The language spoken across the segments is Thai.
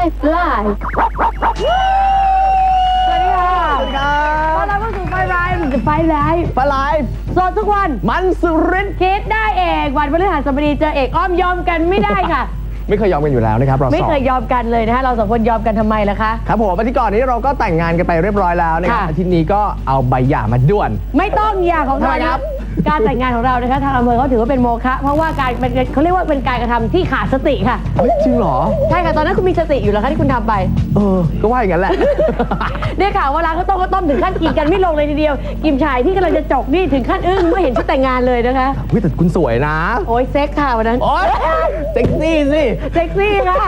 Life Live สวัสดีค่ะสวัสดีครับ ตอนรับเข้าสู่ไฟไลฟ์ไฟไลฟ์ปลาไลฟ์สดทุกวัน มันสุรินทร์คิดได้เอกวันพฤหัสบดีเจอเอกอ้อมยอมกันไม่ได้ค่ะ ไม่เคยยอมกันอยู่แล้วนะครับเราไม่สองเคยยอมกันเลยนะคะเราสองคนยอมกันทำไมล่ะคะ ครับผมอาทิตย์ก่อนนี้เราก็แต่งงานกันไปเรียบร้อยแล้วนะครับค่ะ อาทิตย์นี้ก็เอาใบหย่ามาด่วน ไม่ต้องอย่างของเราทำไมครับ การแต่งงานของเรานะคะทางอำเภอเขาถือว่าเป็นโมฆะเพราะว่าการเป็นเขาเรียกว่าเป็นการกระทำที่ขาดสติค่ะเฮ้ยจริงเหรอ ใช่ค่ะตอนนั้นคุณมีสติอยู่แล้วคะที่คุณทำไป เออ ก็ว่าอย่างนั้นแหละ ได้ข่าวว่าร้านข้าวต้มก็ต้มถึงขั้นกินกันไม่ลงเลยทีเดียว กิมชายที่กำลังจะจกนี่ถึงขั้นอึ้งเมื่อเห็นชุดแต่งงานเลยนะคะ เฮ้ยแต่คุณสวยนะ โอ้ยเซ็กค่ะวันนั้นโอ๊ยเซ็กซี่สิ เซ็กซี่ค่ะ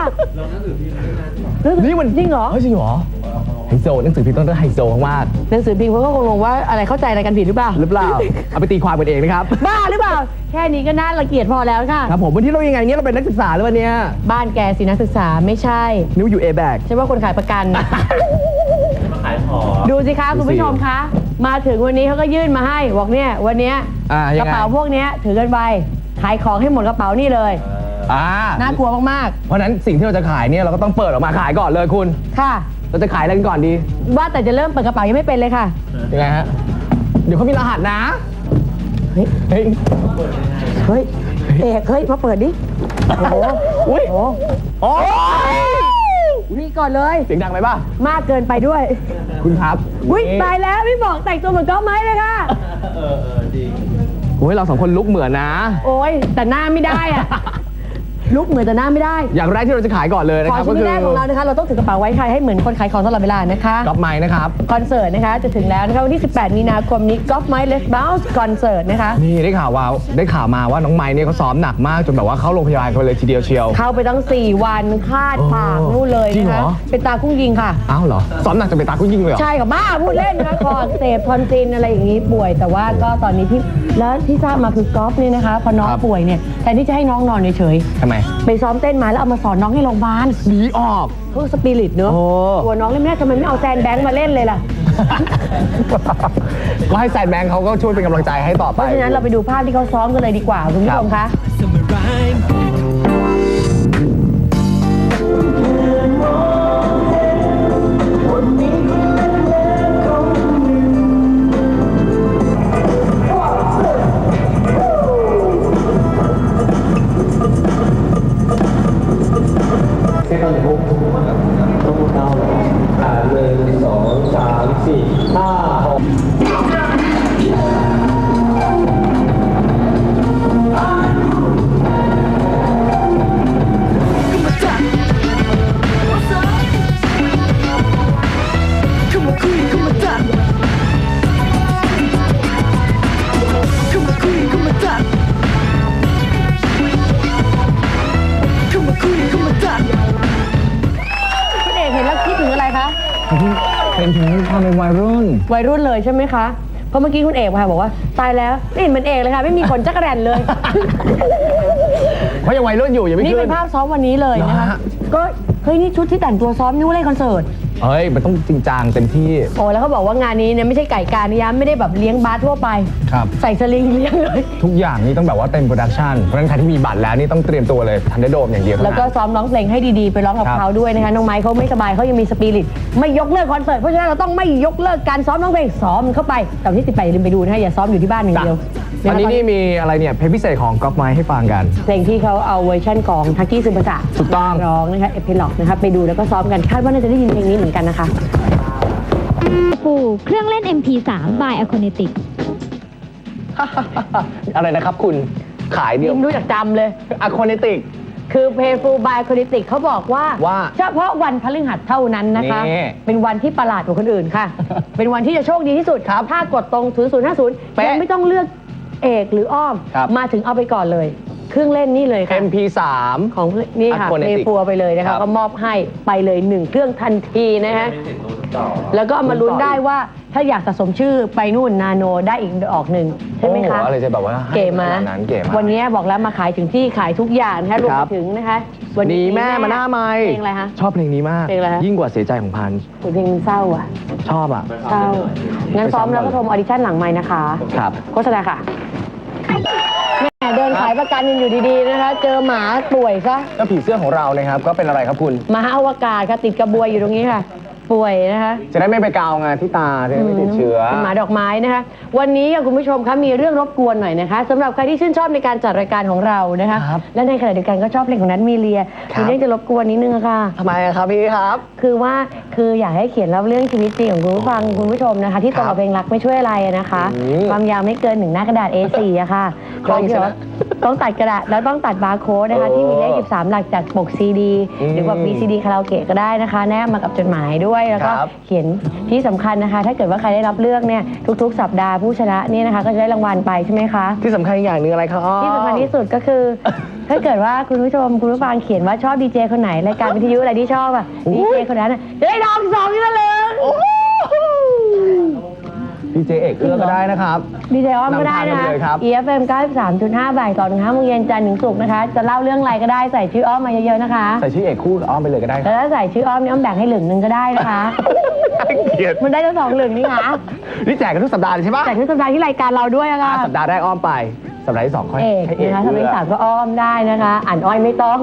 นี่มันจริงเหรอ เฮ้ยจริงเหรอไฮ โซหนังสือพิมพ์ต้องไฮโซมากหนังสือพิมพ์เขาก็คงงงว่าอะไรเข้าใจอะไรกันผิดหรือเปล่า ๆหรือเปล่า เอาไปตีความกันเองนะครับบ้าหรือเปล่า แค่นี้ก็น่ารังเกียจพอแล้วค่ะ ครับผมวันที่เรายังไงเนี่ยเราเป็นนักศึกษาหรือเปล่าเนี่ยบ้านแกสินักศึกษาไม่ใช่นิ้วอยู่เอแบก ใช่ว่าคนขายประกันขายของดูสิคะดูสิคุณผู้ชมคะ มาถึงวันนี้เขาก็ยื่นมาให้บอกเนี่ยวันเนี้ยอ่ากยังระไงเป๋าพวกเนี้ยถือกันไปขายของให้หมดกระเป๋านี่เลยอ่าน่ากลัวมากเพราะฉะนั้นสิ่งที่เราจะขายเนี่ยเราก็ต้องเปิดออกมาขายก่อนเลยคุณ ๆ ค่ะ เราจะขายอะไรกันก่อนดีว่าแต่จะเริ่มเปิดกระเป๋ายังไม่เป็นเลยค่ะ ยังไงฮะเดี๋ยวเขามีรหัสนะเฮ้ย เฮ้ยเฮ้ยเอกเฮ้ยมาเปิดดิโอ้โหอุ้ยโอ้โหโอ้ยนี่ก่อนเลย เสียงดังไปป่ะมากเกินไปด้วยคุณครับอุ้ยนี่ตายแล้วพี่บอกแต่งตัวเหมือนก้อไม้เลยค่ะ เออเออจริงโอ้ยเราสองคนลุกเหมือนนะ โอ้ยแต่หน้าไม่ได้อะ ลุกเหมือนแต่หน้าไม่ได้ อย่างแรกที่เราจะขายก่อนเลยนะขอครับชิ้ก็นคือแรกของเรานะคะ เราต้องถือกระเป๋าไว้ใครให้เหมือนคนขายของตลอดเวลานะคะ ก๊อปไม้นะครับ คอนเสิร์ตนะคะจะถึงแล้วนะคะวันที่ 18 มีนาคมนี้ Golf My Let's Bounce คอนเสิร์ตนะคะ นี่ได้ข่าวว่าได้ข่าวมาว่าน้องไม้เนี่ยเขาซ้อมหนักมากจนแบบว่าเข้าโรงพยาบาลกันเลยทีเดียวเชียว เข้าไปตั้ง 4 วันคาดปากโอ้นู่นเลยจริงนะเหรคะ อ เป็นตากุ้งยิงค่ะ อ้าวเหรอ ซ้อมหนักจนเป็นตาคุณยิงเลยเหรอ ใช่ค่ะบ้าพูดเล่นนะคะคออักเสพทอนซินอะไรอย่างนี้ป่วย แต่ว่าก็ตอนนี้ที่แล้วที่ทราบมาคือกอล์ฟเนี่ยนะคะ พอน้องครับ ป่วยเนี่ยแทนที่จะให้น้องนอนเฉยทำไมๆไปซ้อมเต้นมาแล้วเอามาสอนน้องให้โรงพยาบาลหนีออกเพื่อสปิริตเนอะโอ้ ตัวน้องเล่นไม่ได้ทำไมไม่เอาแซนแบงค์มาเล่นเลยล่ะ ก็ให้แซนแบงค์เขาก็ช่วยเป็นกำลังใจให้ต่อเพไปราะฉะนั้นเราไปดูภาพที่เขาซ้อมกันเลยดีกว่า คุณผู้ชมคะแเลยใช่ไหมคะ เพราะเมื่อกี้คุณเอกมาบอกว่า ตายแล้วไม่เห็นเหมือนเอกเลยค่ะ ไม่มีขนจักรแรนเลยเพราะยังวัยรุ่นอยู่ยังไม่นี่ขึ้เป็นน ภาพซ้อมวันนี้เลยนะเหรอคะ ฮะ ก็เฮ้ยนี่ชุดที่แต่งตัวซ้อมนิ้วเล่นคอนเสิร์ต เฮ้ย มันต้องจริงจังเต็มที่ โอ้แล้วเขาบอกว่างานนี้เนี่ยไม่ใช่ไก่การนิยามไม่ได้แบบเลี้ยงบาสทั่วไป ครับ ใส่สลิงเลี้ยงเลย ทุกอย่างนี่ต้องแบบว่าเต็มโปรดักชันเพราะฉะนั้นใครที่มีบัตรแล้วนี่ต้องเตรียมตัวเลยทันได้โดมอย่างเดียวเท่าแล้วนั้น ก็ซ้อมร้องเพลงให้ดีๆ ไปร้องกับครับ เขาด้วยนะคะน้องไม้เขาไม่สบายเขายังมีสปิริตไม่ยกเลิกคอนเสิร์ตเพราะฉะนั้นเราต้องไม่ยกเลิกการซ้อมร้องเพลงซ้อมเข้าไปแต่วันที่18อย่าลืมไปดูนะคะอย่าซ้อมอยู่ที่บ้านอย่างเดียว ตอนนี้ะคะนี่มีอะไรเนี่ยเพลงพิเศษของก๊อฟไม้ให้ฟังกัน เพลงที่เขาเอาเวอร์ชันของทักกี้ซึมภาษาถูกต้อง ร้องนะคะเอพิล็อกนะคะไปดูแล้วก็ซ้อมกันคาดว่าน่าจะได้ยินเพลงนี้เหมือนกันนะคะ ปูเครื่องเล่น MP3 by a c o n e t i c อะไรนะครับคุณขายเดียวยิ้มรู้จักจำเลย อะคอนิติก คือเพย์ฟูบายคอนิติกเขาบอกว่า ว่าเฉพาะวันพฤหัสเท่านั้นนะคะ นี่เป็นวันที่ประหลาดกว่าคนอื่นค่ะ เป็นวันที่จะโชคดีที่สุดครับถ้ากดตรง 0050เป๊ะ ยังไม่ต้องเลือก เอกหรืออ้อม ครับ มาถึงเอาไปก่อนเลย เครื่องเล่นนี่เลยค่ะ MP3 ของนี่ค่ะ Aquanetic เพย์ฟูเอาไปเลยนะครัคะบ ก็มอบให้ไปเลยหนึ่งเครื่องทันทีนะฮะแล้วก็เอามาลุ้นได้ว่าถ้าอยากสะสมชื่อไปนู่นนาโนได้อีกดอกหนึ่งใช่ไหมคะ โอ้โอะไรจะแบบว่าให้เก๋มาขนาดนั้นเก๋มาวันนี้บอกแล้วมาขายถึงที่ขายทุกอย่างนะคะรวมคไปรับถึงนะคะ วันนี้แม่มาหน้าไม้เพลงอะไรคะ ชอบเพลงนี้มาก เพลงอะไรฮะ ยิ่งกว่าเสียใจของพันธุ์โอ้ยเพลงมันเศร้าอะชอบอะ เศร้างั้นซ้อมแล้วก็โทรมาออดิชั่นหลังไม้นะคะ ครับ โฆษณาค่ะ แม่เดินขายายประกันกันอยู่ดีๆนะคะ เจอหมาป่วยซะแล้วผีเสื้อของเรานะครับก็เป็นอะไรครับคุณหมาอวกาศค่ะติดกระบวยอยู่ตรงนี้ค่ะ ป่วยนะคะจะได้ไม่ไปกาวไงที่ตาจะได้ไม่ติดเชื้อ เป็นหมาดอกไม้นะคะ วันนี้ค่ะคุณผู้ชมคะมีเรื่องรบกวนหน่อยนะคะสำหรับใครที่ชื่นชอบในการจัดรายการของเรานะคะ ครับและในขณะเดียวกันก็ชอบเพลงของนัทมีเลียครับ มีเรื่องจะรบกวนนิดนึงอะค่ะ ทำไมอะครับพี่ครับ คือว่าคืออยากให้เขียนเล่าเรื่องชีวิตจริงของคุณผู้ฟังคุณผู้ชมนะคะ ที่ตรงกับเพลงรักไม่ช่วยอะไรอะนะคะ อืมความยาวไม่เกินหนึ่งหน้า กระดาษ A4 อะค่ะคล่องใช่ไหม ต้องตัดกระดาษแล้วต้องตัดบาร์โค้ดนะคะเออที่มีเลข 13 หลักจากปกซีดีอืมหรือว่า VCD คาราโอเกะก็ได้นะคะ แนบมากับจดหมายด้วยแล้วก็ครับ เขียนที่สำคัญนะคะ ถ้าเกิดว่าใครได้รับเลือกเนี่ยทุก ๆ สัปดาห์ผู้ชนะเนี่ยนะคะ ก็จะได้รางวัลไปใช่ไหมคะ ที่สำคัญอีกอย่างหนึงอะไรครับอ้อที่สำคัญที่สุดก็คือ ถ้าเกิดว่าคุณผู้ชมคุณผู้ฟังเขียนว่าชอบดีเจคนไหนรายการวิทยุอะไรที่ชอบอะดีเจคนนั้นน่ะจะได้ดองสองที่ระลึก พีเจเอกเอื้อก็ได้นะครับ ดีเจอ้อมก็ได้นะนำทางกันคะไปเลยครับ EFM 93.5บ่ายต่อถึง5โมงเย็นจันทร์ถึงศุกร์นะคะ จะเล่าเรื่องอะไรก็ได้ใส่ชื่ออ้อมมาเยอะๆนะคะใส่ชื่อเอกคู่กับอ้อมไปเลยก็ได้คแล้รับวถ้าใส่ชื่ออ้อมนี่อ้อมแบ่งให้หลึงหนึ่งก็ได้นะคะ เกลียดมันได้ทั้งสองหลึงนี่คะนี่แจกกันทุกสัปดาห์เลยใช่ปะแต่ทุกสัปดาห์ที่รายการเราด้วยอะค่ะ อะสัปดาห์แรกอ้อมไป สัปดาห์ที่สองค่อยเอกให้เอกนะคะสัปดาห์ที่สามก็อ้อมได้นะคะ อ่านอ้อยไม่ต้อง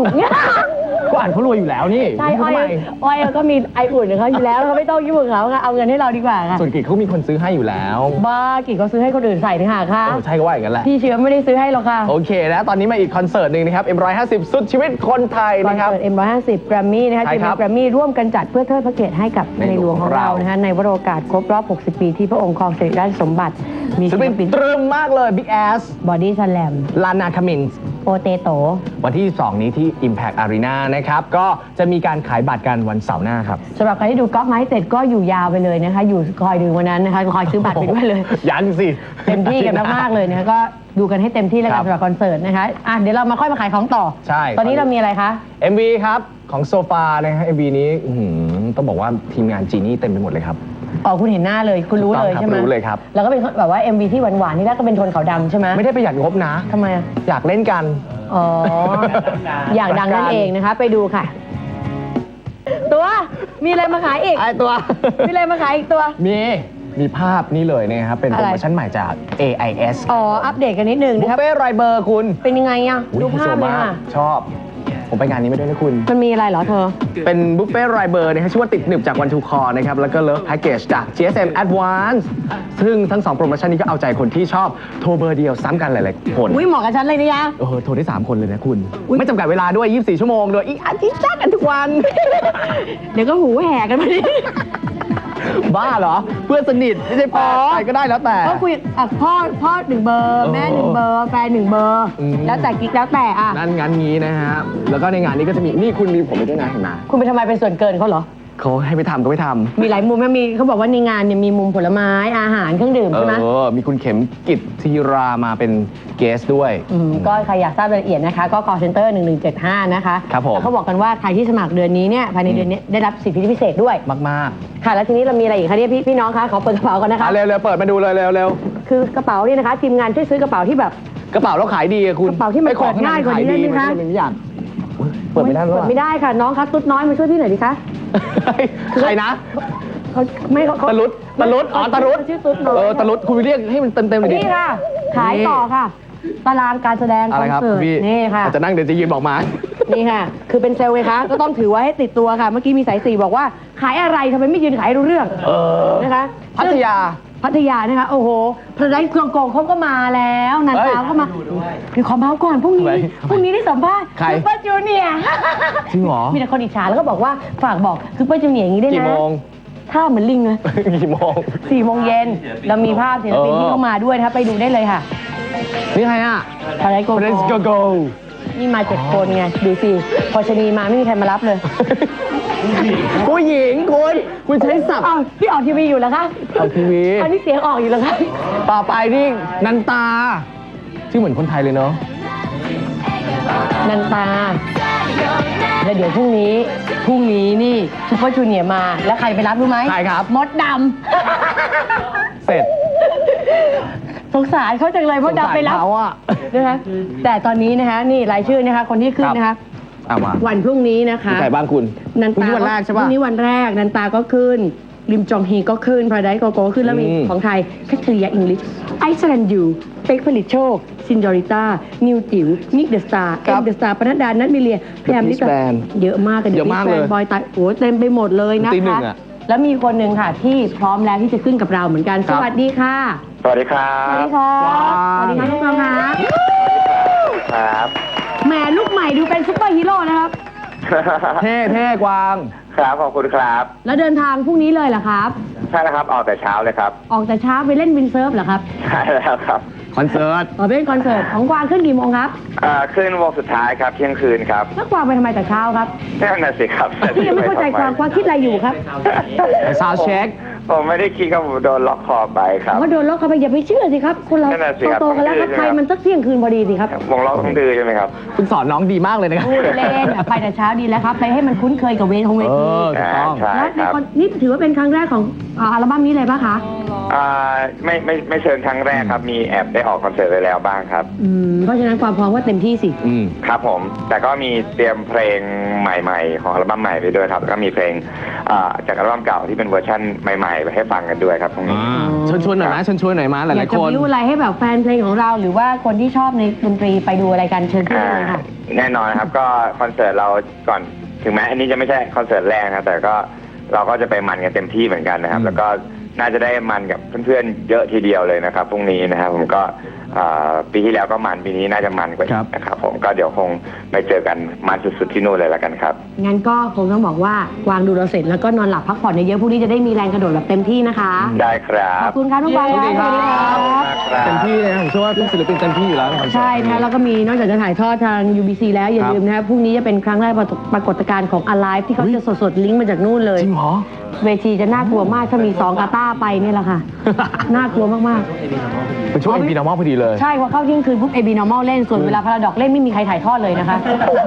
ก็อ่านเขารวยอยู่แล้วนี่ใช่อ้อยทำไมอ้อยก็มีไออุ่นของเขาอยู่แล้วเขาไม่ต้องยุ่งกับเขาค่ะเอาเงินให้เราดีกว่าค่ะส่วนกิจเขามีคนซื้อให้อยู่แล้วบ้ากี่ก็ซื้อให้คนอื่นใส่นี่ค่ะค่ะ เออใช่ก็ว่าอย่างนั้นแหละ พี่เชื้อไม่ได้ซื้อให้หรอกค่ะโอเคนะตอนนี้มาอีกคอนเสิร์ตหนึ่งนะครับ M150 สุดชีวิตคนไทยคอนนะครับเสิร์ต M150 แกรมมี่นะคะใช่จีครับแกรมมี่ร่วมกันจัดเพื่อเทิดพระเกียรติให้กับในในหลวงของเราหลวงของเรา นะคะในวโรกาสครบรอบ 60 ปีที่พระองค์ครองสิริราชสมบัติ มีศิศิลลปินปินตรึมมากเลย Big Ass บอดี้สแลมลานาคามินส์โอเตโตวันที่ 2 นี้ที่ Impact Arena นะครับ ก็จะมีการขายบัตรกันวันเสาร์หน้าครับ สำหรับใครที่ดูก๊อฟไม้เสร็จก็อยู่ยาวไปเลยนะคะ อยู่คอยดูวันนั้นนะคะ คอยซื้อบัตรไปด้วยเลย ยังสิ เต็มที่กันมากๆเลยนะคะก็ดูกันให้เต็มที่แล้วคกัรันบสำหรับคอนเสิร์ตนะคะอะเดี๋ยวเรามาค่อยมาขายของต่อ ใช่ ตอนนี้เรามีอะไรคะ MV ครับ ของโซฟานะฮะ MV นี้อื้อหือต้องบอกว่าทีมงานจีนี่เต็มไปหมดเลยครับ อ๋อคุณเห็นหน้าเลยคุณรู้เลยถูกต้องครับใช่ไหมรู้เลยครับ แล้วก็เป็นแบบว่า MV ที่หวานๆนี่แรกก็เป็นโทนขาวดำใช่ไหมไม่ได้ประหยัดงบนะ ทำไมอะอยากเล่นกัน อ๋อ อยากดังนั่นเองนะคะ ไปดูค่ะ ตัวมีอะไรมาขายอีก ไอตัว มีอะไรมาขายอีกตัว มี มีภาพนี้เลยนะครับ เป็นโปรโมชั่นใหม่จาก AIS อ๋อ อัปเดตกันนิดนึงบุนะฟครับ เฟ่ไรเบอร์คุณเป็นยังไงอะ อุ๊ยดูภาพเลยไฮโซมกค่ะชอบ ผมไปงานนี้ไม่ด้วยนะคุณ มันมีอะไรเหรอเธอ เป็นบุฟเฟ่ไรเบอร์นะฮะชื่อว่าติดหนึบจากวันทูคอนะครับ แล้วก็เลิฟแพ็กเกจจาก GSM Advance ซึ่งทั้ง2โปรโมชั่นนี้ก็เอาใจคนที่ชอบโทรเบอร์เดียวซ้ำกันหลายๆคน อุ้ยเหมาะกับฉันเลยนี่ยะเออโทรได้ 3 คนเลยนะคุณอุ๊ยไม่จำกัดเวลาด้วย 24 ชั่วโมงโดยอีกอาทิตย์จ้ากันทุกวัน เดี๋ยวก็หูแหกกันไปดิ บ้าเหรอ เพื่อนสนิทไม่ใช่แฟนใครก็ได้แล้วแต่ ก็คุยอะพ่อพ่อหนึ่งเบอร์แม่หนึ่งเบอร์แฟนหนึ่งเบอร์ อืม แล้วแต่กิ๊กแล้วแต่อะนั่นงั้นงี้นะฮะ แล้วก็ในงานนี้ก็จะมี นี่คุณมีผมไปด้วยนะเห็นไหมคุณไปทำไมเป็นส่วนเกินเขาเหรอ เขาให้ไปทำก็ไม่ทำมีหลายมุมนะมีเขาบอกว่าในงานเนี่ยมีมุมผลไม้อาหารเครื่องดื่มเอใช่ไหมอ มีคุณเข็มกิจธีรามาเป็นเกสด้วยมก็ใครอยากทราบรายละเอียดนะคะ ก็ call center 1175 นะคะครับผม แล้วเขาบอกกันว่าใครที่สมัครเดือนนี้เนี่ยภายในเดือนนี้ได้รับสิทธิพิเศษด้วย มากค่ะ แล้วทีนี้เรามีอะไรอีกคะเนี่ยพี่พี่น้องคะขอเปิดกระเป๋าก่อนๆนะคะ อะเร็วๆเปิดมาดูเลยเร็วคือกระเป๋าเนี่ยนะคะ ทีมงานช่วยซื้อกระเป๋าที่แบบ ๆกระเป๋าเราขายดีอะคุณกระเป๋าที่มันไอ้ของเปิดง่ายกว่านี้ขได้ไหมคะมันไม่อยากอุ๊ยเปิดไม่ได้หรอเปิดไม่ได้ค่ะน้องคะตุ๊ดน้อยมาช่วยพี่หน่อยดิคะ ใครนะ เขาไม่เขาเขาตะลุดตะลุดอ๋อตะลุดเขาชื่อตุ๊ดน้อยเออตะลุดคุณไปเรียกให้มันเต็มๆเลยดิ นี่ค่ะ ขายต่อค่ะ ตารางการแสดงอะไรครับคอนเสิร์ตพี่นี่ค่ะ อาจจะนั่งเดี๋ยวจะยืนบอกมา นี่ค่ะ คือเป็นเซลล์ไงคะ ก็ต้องถือไว้ให้ติดตัวค่ะ เมื่อกี้มีสายสี่บอกว่า ขายอะไรทำไมไม่ยืนขายให้รู้เรื่องเออ นะคะพัทยา พัทยานะคะ โอ้โหพระไดเครื่องโกงเขาก็มาแล้วนันเฮ้ยตาก็ มาเดี๋ยวขอเมาส์ก่อนพรุ่งนี้ทำไมพรุ่งนี้ได้สัมภาษณ์ใครซูเปอร์จูเนียร์จริงเหรอมีแต่คนอิจฉาแล้วก็บอกว่าฝากบอกซูเปอร์จูเนียร์อย่างนี้ด้วยกี่นะโมงท่าเหมือนลิงเลยกี่โมง สี่โมงเย็นเรามีภาพศิลปินเออที่เข้ามาด้วยนะคะไปดูได้เลยค่ะนี่ใครอะพระไดโก Let's go โก go นี่มาเจ็ดคนไง ดูสิ พอชะนีมาไม่มีใครมารับเลยผู้หญิงคุณคุณใช้ศัพท์อ้าวพี่ออกทีวีอยู่แล้วคะออกทีวี อันนี้เสียงออกอยู่แล้วคะ ต่อไปนี่นันตา ชื่อเหมือนคนไทยเลยเนาะ นันตา แล้วเดี๋ยวพรุ่งนี้ พรุ่งนี้นี่ซุปเปอร์จูเนียร์มา แล้วใครไปรับรู้ไหมใครครับ มดดเสร็จำ สงสารเขาจังเลยมดดำไปรับสงสาเขาอะ นะคะแต่ตอนนี้นะคะนี่รายชื่อนะคะคนที่ขึ้นนะคะ เอามาวันพรุ่งนี้นะคะมีใครบ้างคุณนันพรุ่งตานี้วันแรกใช่พป่ะรุ่งนี้วันแรกนันตาก็ขึ้น ริมจองฮีก็ขึ้นพาราไดโกโก้ขึ้นแล้วมีอืม ของไทยแคทเรียอิงลิชไอซ์แลนด์ยูเป็กผลิตโชค ซินดอริต้า นิวจิ๋ว นิกเดอะสตาร์ครัเอ็บมเดอะสตาร์ปนัดดา นัทมิเลียแพมลิ Peace Band เยอะมากกันเยอะมากเลยบอยตายโอ้เต็มไปหมดเลยนะตีหนึ่คะ งอะ แล้วมีคนหนึ่งค่ะ ที่พร้อมแล้วที่จะขึ้นกับเราเหมือนกันครัสบวัสดีค่ะ สวัสดีครัสวัสบ ดีค่ะว้าวสวัสดีค่ะทุกคนค่ะครับ แหมลูกใหม่ดูเป็นซุปเปอร์ฮีโร่นะครับ เท่เท่กวาง ครับขอบคุณครับแล้วเดินทางพรุ่งนี้เลยเหรอครับ ใช่แล้วครับออกแต่เช้าเลยครับออกแต่เช้าไปเล่นวินเซิร์ฟเหรอครับใช่แล้วครับคอนเสิร์ตอ๋อไปเล่นคอนเสิร์ตของกวางขึ้นกี่โมงครับอ่าขึ้นวงสุดท้ายครับเที่ยงคืนครับแล้วกวางไปทำไมแต่เช้าครับนั่นน่ะสิครับพี่ยังไม่เข้าใจกวางกวางคิดอะไรอยู่ครับไปซาวเช็ค ผมไม่ได้คิดครับผมโดนล็อกคอไปครับ ว่าโดนล็อกเข้าไปอย่าไปเชื่อสิครับ คนเรานั่นน่ะสิครับโตๆกันแล้วครับต้องดื้อไปใช่ไหมมันสักเที่ยงคืนพอดีสิครับวงล็อกต้องดื้อใช่ไหมครับ คุณสอนน้องดีมากเลยนะครับพูดเล่นอะไปแต่เช้าดีแล้วครับ ไปให้มันคุ้นเคยกับเวทของเวเอทีอถูกต้อง ใช่แล้วในครับคอนนี่ถือว่าเป็นครั้งแรกของอ่าอัลบั้มนี้เลยปะคะอ่าไม่ไม่ไม่เชิญครั้งแรกครับมีแอบได้ออกคอนเสิร์ตไปแล้วบ้างครับ อืมเพราะฉะนั้นความพร้อมก็เต็มที่สิ อืม ครับผม แต่ก็มีเตรียมเพลงใหม่ ๆ ของอัลบั้มใหม่ไปด้วยครับแล้วก็มีเพลงอ่าจากอัลบั้มเก่าที่เป็นเวอร์ชั่นใหม่ ๆไปให้ฟังกันด้วยครับตรงนี้ ชวนชวนหน่อยนะชวนชวนหน่อยมาหอยาลากยๆจะคนรู้อะไรให้แบบแฟนเพลงของเรา หรือว่าคนที่ชอบในดนตรีไปดูอะไรกันเชิญขึ้นได้เลยค่ะ แน่นอนนะครับก็คอนเสิร์ตเราก่อนถึงแม้อันนี้จะไม่ใช่คอนเสิร์ตแรกนะครับแต่ก็เราก็จะไปมันกันเต็มที่เหมือนกันนะครับ อืม แล้วก็ น่าจะได้มันกับเพื่อนๆเยอะทีเดียวเลยนะครับพรุ่งนี้นะครับผมก็อ่าปีที่แล้วก็มันปีนี้น่าจะมันกว่าอีกนะครับ ผมก็เดี๋ยวคงไปเจอกันมันสุดๆที่นู่นเลยแล้วกันครับงั้นก็คงต้องบอกว่ากวางดูเราเสร็จแล้วก็นอนหลับพักผ่อนเยอะๆพรุ่งนี้จะได้มีแรงกระโดดแบบเต็มที่นะคะ ได้ครัขบอบคุณครับน้องกวางสวัสดีครับครับเต็มที่เลยนะผมเชื่อว่าทุกศิลปินเต็มที่อยู่แล้วในคอนเสิร์ตใช่นะคะแล้วก็มีนอกจากจะถ่ายทอดทาง UBC แล้วอย่าครับลืมนะครับพรุ่งนี้จะเป็นครั้งแรกปรากฏการณ์ของ Alive ที่เขาจะสดๆลิงก์มาจากนู่นเลยจริงเหรอเวทีจะน่ากลัวมากถ้ามีสองกาต้าไปเนี่ยแหละค่ะ น่ากลัวมากเป็นช่วงเอ็นพีนอร์มอลพอดีเลย ๆ ใช่พอเข้าเที่ยงคืนปุ๊บ AB Normal เล่นส่วนเวลาพาราดอกเล่นไม่มีใครถ่ายทอดเลยนะคะ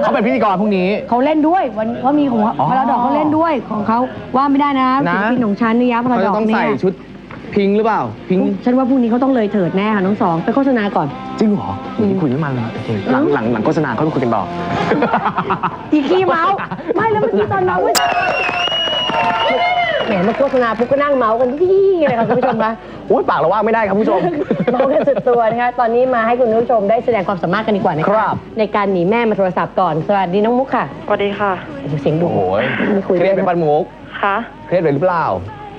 เขาเป็นพิธีกรพรุ่งนี้ เขาเล่นด้วยวันเขามีของอ๋อพาราดอกเขาเล่นด้วยของเขาว่าไม่ได้นะนะ ศิลปินของฉันนี่ยะพาราเขาดจะอกต้องเนี่ใส่ยชุดพิงค์หรือเปล่า พิงค์ฉันว่าพรุ่งนี้เขาต้องเลยเถิดแน่ค่ะน้องสองไปโฆษณาก่อน จริงเหรอวันนี้คุยไม่มันเลยโอเคหลังหลังหลังโฆษณาเขาไปคุยกันต่อ อีขี้เมาส์ไม่แล้วเมื่อกี้ตอนเมาส์ว่า แหมมาโฆษณาปุ๊บก็นั่งเมาส์กันที่เลยค่ะคุณผู้ชมคะอุ้ยปากเราว่างไม่ได้ครับผู้ชม เมาส์กันสุดตัวนะคะตอนนี้มาให้คุณผู้ชมได้แสดงความสามารถกันดีกว่านะะครับในการหนีแม่มาโทรศัพท์ก่อนสวัสดีน้องมุกค่ะสวัสดีค่ะโอ้โหเสียงดุโอ้โหไม่คุยเครียดเป็นปันมุกคะเครียดเลยหรือเปล่า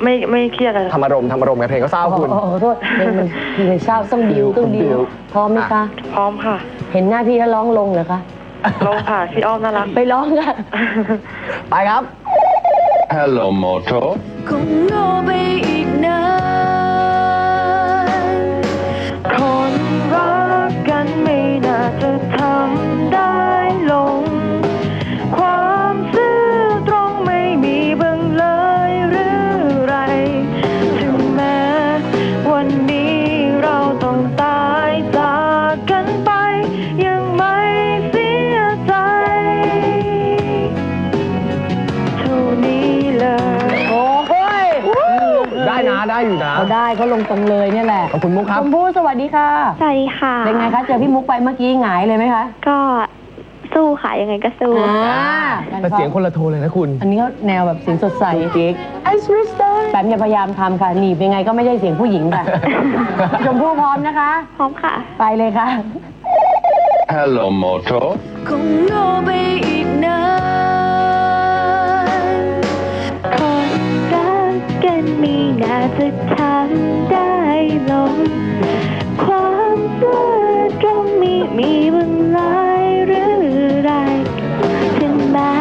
ไม่ไม่เครียดเลยทำอารมณ์ทำอารมณ์ไงเพลงก็เศร้าโอ้โหคุณ โอ้โหโทษเพลงมันเพลงมันเศร้าต้องดิวต้องดิต้องดิววพร้อมไหมคะ พร้อมค่ะเห็นหน้าพี่แล้วร้องลงเหรอคะลงค่ะพี่อ้อมน่ารัก ไปร้องค่ะ ไปครับ Hello Moto คงโง่ไปอีกนานคนรักกันไม่น่าจะ งตรงเลยเนี่ยแหละขอบคุณมุกครับ ชมพู่สวัสดีค่ะ สวัสดีค่ะ เป็นไงคะเจอพี่มุกไปเมื่อกี้หงายเลยไหมคะก็สู้ค่ะ ยังไงก็สู้ อ่าแต่เสียงคนละโทนเลยนะคุณ อันนี้เขาแนวแบบเสียงสดใสกิ๊กไอซ์ริสเตอร์แปมอย่าพยายามทำค่ะหนีบยังไงก็ไม่ใช่เสียงผู้หญิงค่ะ ชมพู่พร้อมนะคะ พร้อมค่ะ ไปเลยค่ะ Hello Moto คงโง่ไปอีกนานคนรักกันไม่น่าจะทำได้ ลง ความซื่อตรงมีมีบ้างหลายหรือไรถึงแม้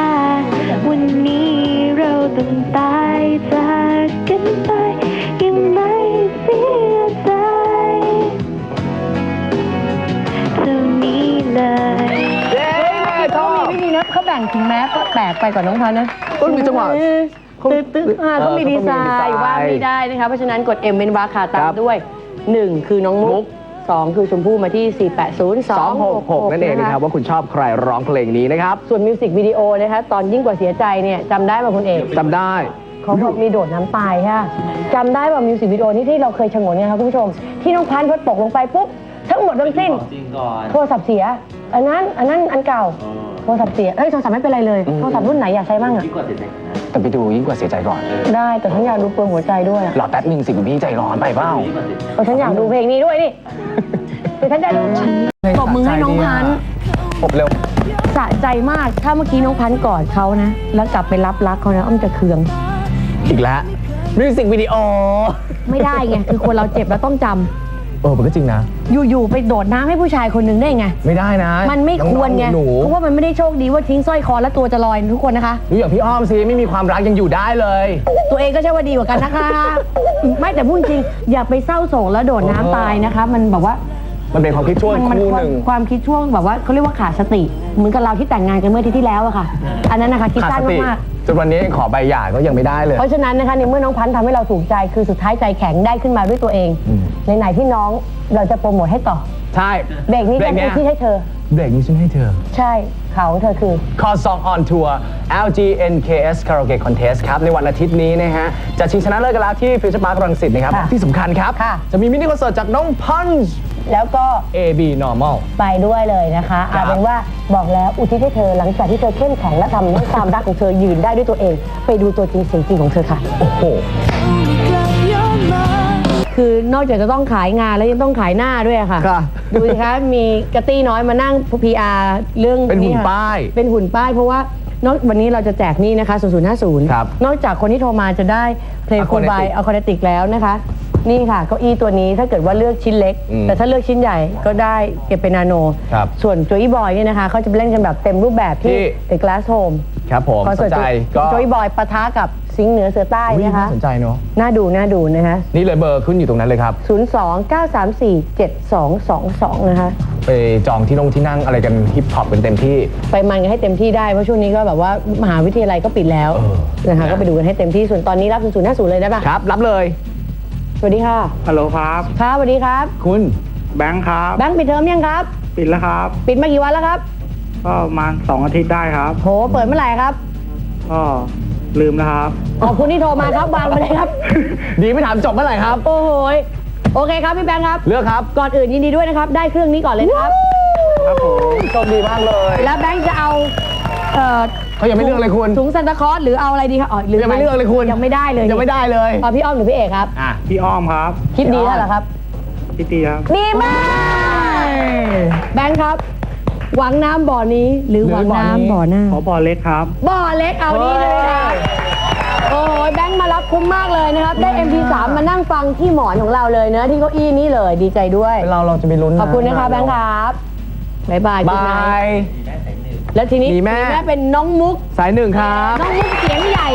วันนี้เราต้องตายจากกันไปยังไม่เสียใจเท่านี้เลยเขามีวิธีนะเขาแบ่งถึงแม้ก็แปลกไปกว่าน้องเขานะต้นมีจังหวะ ตึ๊ดตึ๊ดอ่าเขามีดีไซเออเขามีดีไซน์น์ว่าไม่ได้นะคะเพราะฉะนั้นกด M เป็นวาคาตาคมรับด้วย 1 คือน้องมุมุกก2 คือชมพู่มาที่ 4 8 0 2 6 266 นั่นเองนะครับว่าคุณชอบใครร้องเพลงนี้นะครับ ส่วนมิวสิกวิดีโอนะคะตอนยิ่งกว่าเสียใจเนี่ยจำได้ป่ะคุณเอกจำได้เขาบอกมีโดดน้ำตายค่ะจำได้ป่ะมิวสิกวิดีโอนี้ที่เราเคยชงนกันครับคุณผู้ชม ที่น้องพันธ์เขาตกลงไปปุ๊บทั้งหมดทั้งสิ้นโทรศัพท์เสีย อันนั้นอันนั้นอันเก่าโทรศัพท์เสียเอ้ยโทรศัพท์ไม่เป็นไรเลยโทรศัพท์รุ่นไหนอยากใช้บ้างอะ แต่ไปดูยิ่งกว่าเสียใจก่อน ได้แต่ฉันอยากดูเปลืองหัวใจด้วยอะรอแป๊บหนึ่งสิคุณพี่ใจร้อนไปเปล่าเออฉันอยากดูเพลงนี้ด้วยนี่คือฉันจะตบมือให้น้องพันธุ์ผมเร็ว สะใจมากถ้าเมื่อกี้น้องพันธุ์กอดเขานะ แล้วกลับไปรับรักเขานะอ้อมจะเคือง อีกแล้วมิวสิกวิดีโอ ไม่ได้ไงคือคนเราเจ็บแล้วต้องจำ เออมันก็จริงนะ อยู่ๆไปโดดน้ำให้ผู้ชายคนหนึ่งได้ไง ไม่ได้นะมันไม่ควรไงน้อๆหนูเพราะว่ามันไม่ได้โชคดีว่าทิ้งสร้อยคอแล้วตัวจะลอยทุกคนนะคะ ๆดูอย่างพี่อ้อมสิไม่มีความรักยังอยู่ได้เลย ตัวเองก็ใช่ว่าดีกว่ากันนะคะ ไม่แต่พูดจริง อย่าไปเศร้าโศกแล้วโดดน้ำตายนะคะ มันแบบว่า มันเป็นความคิดช่วงมัคู่ควาหมนึ่ง ความคิดช่วงแบบว่าเขาเรียกว่าขาดสติ เหมือนกับเราที่แต่งงานกันเมื่ออาที่ที่แล้วอะค่ะ อันนั้นนะคะคิดขาดสั้นสติมากจนวันนี้ขอใบหย่าก็ยังไม่ได้เลยๆเพราะฉะนั้นนะคะในเมื่อน้องพันธุ์ทำให้เราถูกใจคือสุดท้ายใจแข็งได้ขึ้นมาด้วยตัวเองอืมในไหนๆที่น้องเราจะโปรโมทให้ต่อใช่เบรกนี้เบรจะกเป็เนี้นยที่ให้เธอ เบรกนี้ฉันให้เธอ ใช่ เขาเธอคือ คอซองออนทัวร์ LGNKS Karaoke Contest ครับ ในวันอาทิตย์นี้นะฮะ จะชิงชนะเลิศกันแล้วที่ฟิวเจอร์พาร์ครังสิตนะครับ ค่ะที่สำคัญครับ ค่ะ จะมีมินิคอนเสิร์ตจากน้องพันช์แล้วก็ AB Normal ไปด้วยเลยนะคะครัเอาบ เป็นว่าบอกแล้วอุทิศให้เธอหลังจากที่เธอเข้มแข็งและทำให้ความรักของเธอยืนได้ด้วยตัวเอง ไปดูตัวจริงเสียงจริงของเธอค่ะ โอ้โห คือนอกจากจะต้องขายงานแล้วยังต้องขายหน้าด้วยอะค่ะ ค่ะ ดูสิคะมีกระตี้น้อยมานั่ง PR เรื่องเป็นหุ่นค่ะป้าย เป็นหุ่นป้ายเพราะว่านอกวันนี้เราจะแจกนี่นะคะ 0050ครับนอกจากคนที่โทรมาจะได้เพลง Aquanetic คูบายอะคอนติกแล้วนะคะ นี่ค่ะเก้าอี้ตัวนี้ถ้าเกิดว่าเลือกชิ้นเล็ก อืมแต่ถ้าเลือกชิ้นใหญ่ก็ได้เก็บเป็นนาโน ครับส่วนโจยบอยเนี่ยนะคะเขาจะไปเล่นกันแบบเต็มรูปแบบที่ที่ The Glass Home ครับผมคอนสเสิร์นตใจก็โจยบอยปะทะกับสิงห์เหนือเสือใต้อุ๊ยนะคะ น่าสนใจเนาะน่าดูน่าดูนะคะ นี่เลยเบอร์ขึ้นอยู่ตรงนั้นเลยครับ 02-934-7222 นะคะ ไปจองที่นงที่นั่งอะไรกันฮิปฮอปกันเต็มที่ ไปมันกันให้เต็มที่ได้ เพราะช่วงนี้ก็แบบว่ามหาวิทยาลัยก็ปิดแล้วเออนะคะก็ไปดูกันให้เต็มที่ส่วนตอนนี้รับ0050เลยได้ปะครับ รับเลยส วัสดีค่ะฮัลโหลครับครับสวัสดีครับ คุณแบงค์ครับ แบงค์ปิดเทอมยังครับ ปิดแล้วครับ ปิดมากี่วันแล้วครับ ก็ประมาณสองอาทิตย์ได้ครับ โห เปิดเมื่อไหร่ครับ ก็ลืมนะครับ ขอบคุณที่โทรมาครับวางไปเลยครับ ดีไม่ถามจบเมื่อไหร่ครับ โอ้โหยโอเคครับพี่แบงค์ครับ เลือกครับ ก่อนอื่นยินดีด้วยนะครับ ได้เครื่องนี้ก่อนเลยนะครับ ครับผมโชคดีมากเลย แล้วแบงค์จะเอาเอ่อ เขายังไม่เลือกเลยคุณ ถุงซันตาคลอสหรือเอาอะไรดีครับอ๋อลืยังไม่เลือกเลยคุณ ยังไม่ได้เลยยังไม่ได้เลยเอาพี่อ้อมหรือพี่เอกครับ อะพี่อ้อมครับคิดดีแล้วเหรอครับ พี่ตีครับ ดีมาก แบงค์ครับ หวังน้ำบ่อนี้หรือหรือหวังบ่อนี้น้ำบ่อหน้า ขอบอลเล็กครับ บ่อเล็กเอานี่เลยครับโอ้ยแบงค์มารับคุ้มมากเลยนะครับ ได้ MP3 มานั่งฟังที่หมอนของเราเลยเนอะที่เก้าอี้นี้เลยดีใจด้วยเป็นเราเราจะไปลุ้นขอบคุณนะคะแบงค์ครับบ๊ายบายบาย แล้วทีนี้มีแม่ เป็นน้องมุก สายหนึ่งครับ น้องมุกเสียงใหญ่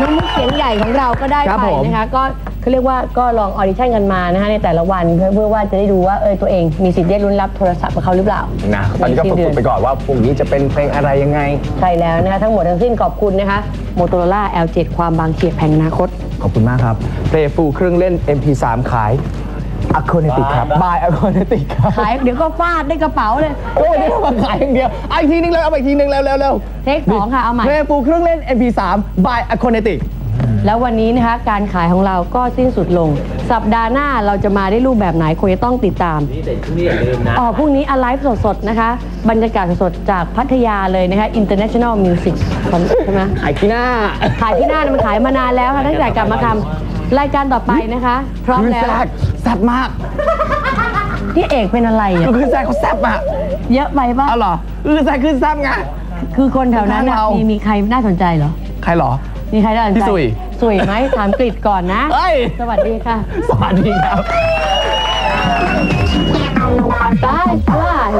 น้องมุกเสียงใหญ่ของเราก็ได้ครับไปผม นะคะ ก็เขาเรียกว่าก็ลองออดิชั่นกันมานะคะในแต่ละวันเพื่อเพื่อว่าจะได้ดูว่าเออตัวเองมีสิทธิ์ได้ลุ้นรับโทรศัพท์กับเขาหรือเปล่านะตอนนี้ก็ใสิ้ฝึเดืกๆไปก่อนว่าพรุ่งนี้จะเป็นเพลงอะไรยังไง ใช่แล้วนะคะทั้งหมดทั้งสิ้นขอบคุณนะคะ Motorola L7 ความบางเฉียบแห่งอนาคต ขอบคุณมากครับ Playful เครื่องเล่น MP3 ขาย a c o n e t i c ครับ by a c o n e t i c ครับขายเดี๋ยวก็ฟาดได้กระเป๋าเลย โอ้ยนี่มาขายอย่างเดียวเอาอีกทีนึงเลยเอาไปอีกทีนึงเร็วเร็วเร็วเทคสองค่ะ เอาใหม่ Playful เครื่องเล่น MP3 by a c o n e t i c แล้ววันนี้นะคะการขายของเราก็สิ้นสุดลง สัปดาห์หน้าเราจะมาได้รูปแบบไหนคงจะต้องติดตามอ๋อพรุ่งนี้อ l i v e สดๆนะคะ บรรยากาศสดๆจากพัทยาเลยนะคะ International Music ใช่ไหมขายที่หน้า ขายที่หน้าเนี่ยมันขายมานานแล้วค่ะตั้งแต่กลับมาทำรายการต่อไปนะคะ พร้อมคือแล้วแซกแซ่บมากพี่เอกเป็นอะไรอะคือแซกเขาแซ่บอะเยอะไปปะเอาเหรอคือแซกคือแซ่บไงคือคนแถวนั้นน่ะข้างเรามีมีมีใครน่าสนใจเหรอ ใครเหรอ มีใครน่าสนใจพี่สุย สุยไหมถามกริดก่อนนะ เอ้ย สวัสดีค่ะสวัสดีครับ Bye. Bye.